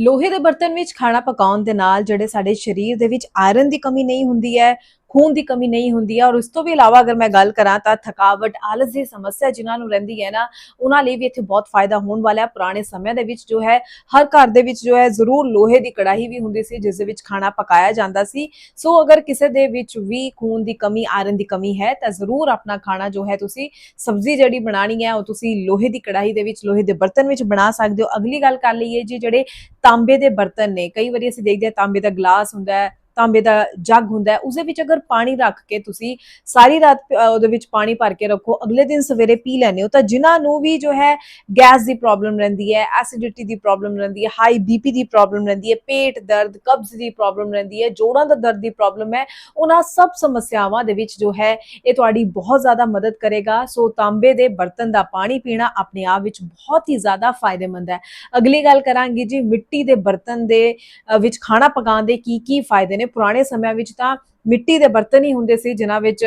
ਲੋਹੇ ਦੇ ਬਰਤਨ ਵਿੱਚ ਖਾਣਾ ਪਕਾਉਣ ਦੇ ਨਾਲ ਜਿਹੜੇ ਸਾਡੇ ਸਰੀਰ ਦੇ ਵਿੱਚ ਆਇਰਨ ਦੀ ਕਮੀ ਨਹੀਂ ਹੁੰਦੀ ਹੈ ਖੂਨ ਦੀ ਕਮੀ ਨਹੀਂ ਹੁੰਦੀ ਹੈ ਔਰ ਉਸ ਤੋਂ ਵੀ ਇਲਾਵਾ ਅਗਰ ਮੈਂ ਗੱਲ ਕਰਾਂ ਤਾਂ ਥਕਾਵਟ, ਆਲਸ ਦੀ ਸਮੱਸਿਆ ਜਿਨ੍ਹਾਂ ਨੂੰ ਰਹਿੰਦੀ ਹੈ ਨਾ, ਉਹਨਾਂ ਲਈ ਵੀ ਇੱਥੇ ਬਹੁਤ ਫਾਇਦਾ ਹੋਣ ਵਾਲਾ ਹੈ। ਪੁਰਾਣੇ ਸਮਿਆਂ ਦੇ ਵਿੱਚ ਜੋ ਹੈ, ਹਰ ਘਰ ਦੇ ਵਿੱਚ ਜੋ ਹੈ, ਜ਼ਰੂਰ ਲੋਹੇ ਦੀ ਕੜਾਹੀ ਵੀ ਹੁੰਦੀ ਸੀ, ਜਿਸ ਦੇ ਵਿੱਚ ਖਾਣਾ ਪਕਾਇਆ ਜਾਂਦਾ ਸੀ। ਸੋ ਅਗਰ ਕਿਸੇ ਦੇ ਵਿੱਚ ਵੀ ਖੂਨ ਦੀ ਕਮੀ, ਆਇਰਨ ਦੀ ਕਮੀ ਹੈ, ਤਾਂ ਜ਼ਰੂਰ ਆਪਣਾ ਖਾਣਾ ਜੋ ਹੈ ਤੁਸੀਂ ਸਬਜ਼ੀ ਜਿਹੜੀ ਬਣਾਣੀ ਹੈ, ਉਹ ਤੁਸੀਂ ਲੋਹੇ ਦੀ ਕੜਾਹੀ ਦੇ ਵਿੱਚ, ਲੋਹੇ ਦੇ ਬਰਤਨ ਵਿੱਚ ਬਣਾ ਸਕਦੇ ਹੋ। ਅਗਲੀ ਗੱਲ ਕਰ ਲਈਏ ਜੀ, ਜਿਹੜੇ ਤਾਂਬੇ ਦੇ ਬਰਤਨ ਨੇ, ਕਈ ਵਾਰੀ ਅਸੀਂ ਦੇਖਦੇ ਹਾਂ ਤਾਂਬੇ ਦਾ ਗਲਾਸ ਹੁੰਦਾ ਹੈ ਤਾਂਬੇ ਦਾ ਜੱਗ ਹੁੰਦਾ ਹੈ, ਉਸ ਵਿੱਚ ਅਗਰ ਪਾਣੀ ਰੱਖ ਕੇ ਤੁਸੀਂ ਸਾਰੀ ਰਾਤ ਉਹਦੇ ਵਿੱਚ ਪਾਣੀ ਭਰ ਕੇ ਰੱਖੋ, ਅਗਲੇ ਦਿਨ ਸਵੇਰੇ ਪੀ ਲੈਂਦੇ ਹੋ, ਤਾਂ ਜਿਨ੍ਹਾਂ ਨੂੰ ਵੀ ਜੋ ਹੈ ਗੈਸ ਦੀ ਪ੍ਰੋਬਲਮ ਰਹਿੰਦੀ ਹੈ, ਐਸਿਡਿਟੀ ਦੀ ਪ੍ਰੋਬਲਮ ਰਹਿੰਦੀ ਹੈ, ਹਾਈ ਬੀਪੀ ਦੀ ਪ੍ਰੋਬਲਮ ਰਹਿੰਦੀ ਹੈ, ਪੇਟ ਦਰਦ, ਕਬਜ਼ ਦੀ ਪ੍ਰੋਬਲਮ ਰਹਿੰਦੀ ਹੈ, ਜੋੜਾਂ ਦਾ ਦਰਦ ਦੀ ਪ੍ਰੋਬਲਮ ਹੈ, ਉਹਨਾਂ ਸਭ ਸਮੱਸਿਆਵਾਂ ਦੇ ਵਿੱਚ ਜੋ ਹੈ ਇਹ ਤੁਹਾਡੀ ਬਹੁਤ ਜ਼ਿਆਦਾ ਮਦਦ ਕਰੇਗਾ। ਸੋ ਤਾਂਬੇ ਦੇ ਬਰਤਨ ਦਾ ਪਾਣੀ ਪੀਣਾ ਆਪਣੇ ਆਪ ਵਿੱਚ ਬਹੁਤ ਹੀ ਜ਼ਿਆਦਾ ਫਾਇਦੇਮੰਦ ਹੈ। ਅਗਲੀ ਗੱਲ ਕਰਾਂਗੇ ਜੀ, ਮਿੱਟੀ ਦੇ ਬਰਤਨ ਦੇ ਵਿੱਚ ਖਾਣਾ ਪਕਾਉਣ ਦੇ ਕੀ ਕੀ ਫਾਇਦੇ ਨੇ ਪੁਰਾਣੇ ਸਮਿਆਂ ਵਿੱਚ ਤਾਂ ਮਿੱਟੀ ਦੇ ਬਰਤਨ ਹੀ ਹੁੰਦੇ ਸੀ, ਜਿਨ੍ਹਾਂ ਵਿੱਚ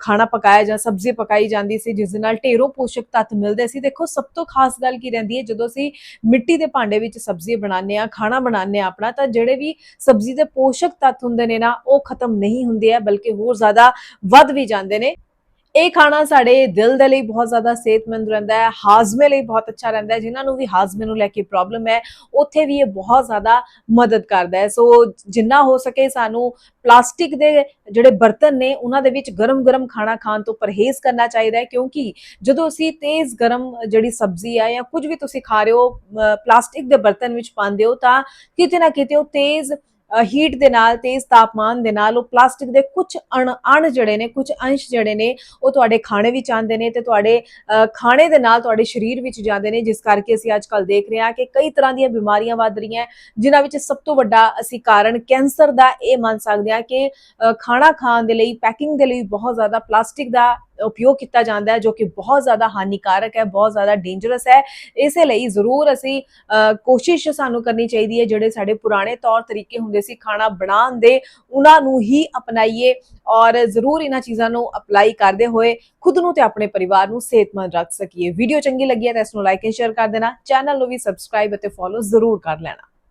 ਖਾਣਾ ਪਕਾਇਆ ਜਾਂ ਸਬਜ਼ੀ ਪਕਾਈ ਜਾਂਦੀ ਸੀ, ਜਿਸ ਦੇ ਨਾਲ ਢੇਰੋਂ ਪੋਸ਼ਕ ਤੱਤ ਮਿਲਦੇ ਸੀ। ਦੇਖੋ, ਸਭ ਤੋਂ ਖਾਸ ਗੱਲ ਕੀ ਰਹਿੰਦੀ ਹੈ, ਜਦੋਂ ਅਸੀਂ ਮਿੱਟੀ ਦੇ ਭਾਂਡੇ ਵਿੱਚ ਸਬਜ਼ੀ ਬਣਾਉਂਦੇ ਆ ਖਾਣਾ ਬਣਾਉਂਦੇ ਆ ਆਪਣਾ, ਤਾਂ ਜਿਹੜੇ ਵੀ ਸਬਜ਼ੀ ਦੇ ਪੋਸ਼ਕ ਤੱਤ ਹੁੰਦੇ ਨੇ ਨਾ, ਉਹ ਖਤਮ ਨਹੀਂ ਹੁੰਦੇ ਆ, ਬਲਕਿ ਹੋਰ ਜ਼ਿਆਦਾ ਵੱਧ ਵੀ ਜਾਂਦੇ ਨੇ। ਇਹ ਖਾਣਾ ਸਾਡੇ ਦਿਲ ਦੇ ਲਈ ਬਹੁਤ ਜ਼ਿਆਦਾ ਸਿਹਤਮੰਦ ਰਹਿੰਦਾ ਹੈ, ਹਾਜ਼ਮੇ ਲਈ ਬਹੁਤ ਅੱਛਾ ਰਹਿੰਦਾ ਹੈ, ਜਿਨ੍ਹਾਂ ਨੂੰ ਵੀ ਹਾਜ਼ਮੇ ਨੂੰ ਲੈ ਕੇ ਪ੍ਰੋਬਲਮ ਹੈ, ਉੱਥੇ ਵੀ ਇਹ ਬਹੁਤ ਜ਼ਿਆਦਾ ਮਦਦ ਕਰਦਾ ਹੈ। ਸੋ ਜਿੰਨਾ ਹੋ ਸਕੇ ਸਾਨੂੰ ਪਲਾਸਟਿਕ ਦੇ ਜਿਹੜੇ ਬਰਤਨ ਨੇ, ਉਹਨਾਂ ਦੇ ਵਿੱਚ ਗਰਮ-ਗਰਮ ਖਾਣਾ ਖਾਣ ਤੋਂ ਪਰਹੇਜ਼ ਕਰਨਾ ਚਾਹੀਦਾ ਹੈ, ਕਿਉਂਕਿ ਜਦੋਂ ਅਸੀਂ ਤੇਜ਼ ਗਰਮ ਜਿਹੜੀ ਸਬਜ਼ੀ ਆ ਜਾਂ ਕੁਝ ਵੀ ਤੁਸੀਂ ਖਾ ਰਹੇ ਹੋ ਪਲਾਸਟਿਕ ਦੇ ਬਰਤਨ ਵਿੱਚ ਪਾਉਂਦੇ ਹੋ ਤਾਂ ਕਿਤੇ ਨਾ ਕਿਤੇ ਉਹ ਤੇਜ਼ ਹੀਟ ਦੇ ਨਾਲ ਤੇਜ਼ ਤਾਪਮਾਨ ਦੇ ਨਾਲ ਉਹ ਪਲਾਸਟਿਕ ਦੇ ਕੁਝ ਅਣ ਅਣ ਜਿਹੜੇ ਨੇ ਕੁਝ ਅੰਸ਼ ਜਿਹੜੇ ਨੇ ਉਹ ਤੁਹਾਡੇ ਖਾਣੇ ਵਿੱਚ ਆਉਂਦੇ ਨੇ ਤੇ ਤੁਹਾਡੇ ਖਾਣੇ ਦੇ ਨਾਲ ਤੁਹਾਡੇ ਸਰੀਰ ਵਿੱਚ ਜਾਂਦੇ ਨੇ ਜਿਸ ਕਰਕੇ ਅਸੀਂ ਅੱਜ ਕੱਲ ਦੇਖ ਰਹੇ ਹਾਂ ਕਿ ਕਈ ਤਰ੍ਹਾਂ ਦੀਆਂ ਬਿਮਾਰੀਆਂ ਵੱਧ ਰਹੀਆਂ ਹੈ, ਜਿਨ੍ਹਾਂ ਵਿੱਚ ਸਭ ਤੋਂ ਵੱਡਾ ਅਸੀਂ ਕਾਰਨ ਕੈਂਸਰ ਦਾ ਇਹ ਮੰਨ ਸਕਦੇ ਹਾਂ ਕਿ ਖਾਣਾ ਖਾਣ ਦੇ ਲਈ ਪੈਕਿੰਗ ਦੇ ਲਈ ਬਹੁਤ ਜ਼ਿਆਦਾ ਪਲਾਸਟਿਕ ਦਾ ਉਪਯੋਗ ਕੀਤਾ ਜਾਂਦਾ ਹੈ, ਜੋ ਕਿ ਬਹੁਤ ਜ਼ਿਆਦਾ ਹਾਨੀਕਾਰਕ ਹੈ, ਬਹੁਤ ਜ਼ਿਆਦਾ ਡੇਂਜਰਸ ਹੈ। ਇਸੇ ਲਈ ਜ਼ਰੂਰ ਅਸੀਂ ਕੋਸ਼ਿਸ਼ ਸਾਨੂੰ ਕਰਨੀ ਚਾਹੀਦੀ ਹੈ, ਜਿਹੜੇ ਸਾਡੇ ਪੁਰਾਣੇ ਤੌਰ ਤਰੀਕੇ ਹੁੰਦੇ ਸੀ ਖਾਣਾ ਬਣਾਉਣ ਦੇ, ਉਹਨਾਂ ਨੂੰ ਹੀ ਅਪਣਾਈਏ ਔਰ ਜ਼ਰੂਰ ਇਹਨਾਂ ਚੀਜ਼ਾਂ ਨੂੰ ਅਪਲਾਈ ਕਰਦੇ ਹੋਏ ਖੁਦ ਨੂੰ ਤੇ ਆਪਣੇ ਪਰਿਵਾਰ ਨੂੰ ਸਿਹਤਮੰਦ ਰੱਖ ਸਕੀਏ। ਵੀਡੀਓ ਚੰਗੀ ਲੱਗੀ ਹੈ ਤਾਂ ਇਸ ਨੂੰ ਲਾਈਕ ਐਂਡ ਸ਼ੇਅਰ ਕਰ ਦੇਣਾ। ਚੈਨਲ ਨੂੰ ਵੀ ਸਬਸਕ੍ਰਾਈਬ ਅਤੇ ਫੋਲੋ ਜ਼ਰੂਰ ਕਰ ਲੈਣਾ।